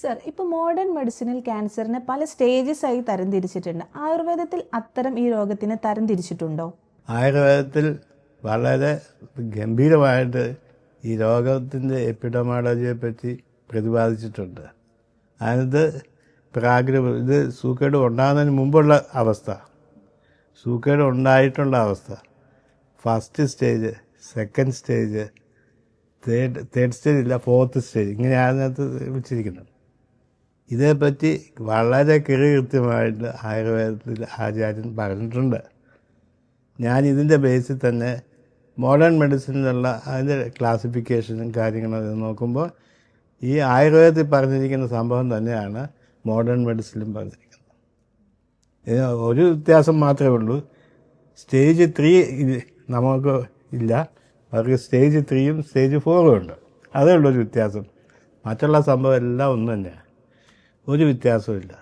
Sir ഇപ്പോൾ modern മെഡിസിനിൽ ക്യാൻസറിനെ പല സ്റ്റേജസ് ആയി തരംതിരിച്ചിട്ടുണ്ട്. ആയുർവേദത്തിൽ അത്തരം ഈ രോഗത്തിനെ തരംതിരിച്ചിട്ടുണ്ടോ? ആയുർവേദത്തിൽ വളരെ ഗംഭീരമായിട്ട് ഈ രോഗത്തിന്റെ എപ്പിഡമോളജിയെ പറ്റി പ്രതിപാദിച്ചിട്ടുണ്ട്. അതിനകത്ത് പ്രാഗ്രഹ ഇത് സൂക്കേട് ഉണ്ടാകുന്നതിന് മുമ്പുള്ള അവസ്ഥ. സൂക്കേട് ഉണ്ടായിട്ടുള്ള അവസ്ഥ. First stage second stage third third stage ഇല്ല ഫോർത്ത് സ്റ്റേജ് ഇങ്ങനെയാണ് അതിനകത്ത് വെച്ചിരിക്കുന്നത് ഇതേപ്പറ്റി വളരെ കൃത്യമായിട്ട് ആയുർവേദത്തിൽ ആചാര്യൻ പറഞ്ഞിട്ടുണ്ട്. ഞാൻ ഇതിന്റെ ബേസിൽ തന്നെ മോഡേൺ മെഡിസിനിലുള്ള അതിന്റെ ക്ലാസിഫിക്കേഷനും കാര്യങ്ങളും നോക്കുമ്പോൾ ഈ ആയുർവേദത്തിൽ പറഞ്ഞിരിക്കുന്ന സംഭവം തന്നെയാണ് മോഡേൺ മെഡിസിനിലും പറഞ്ഞിരിക്കുന്നത്. ഒരു വ്യത്യാസം മാത്രമേ ഉള്ളൂ. സ്റ്റേജ് ത്രീ നമുക്ക് ഇല്ല. അവർക്ക് സ്റ്റേജ് ത്രീയും സ്റ്റേജ് ഫോറും ഉണ്ട്. അതേ ഉള്ളൊരു വ്യത്യാസം. മറ്റുള്ള സംഭവം എല്ലാം ഒന്ന് തന്നെയാണ്. ഒരു വ്യത്യാസമില്ല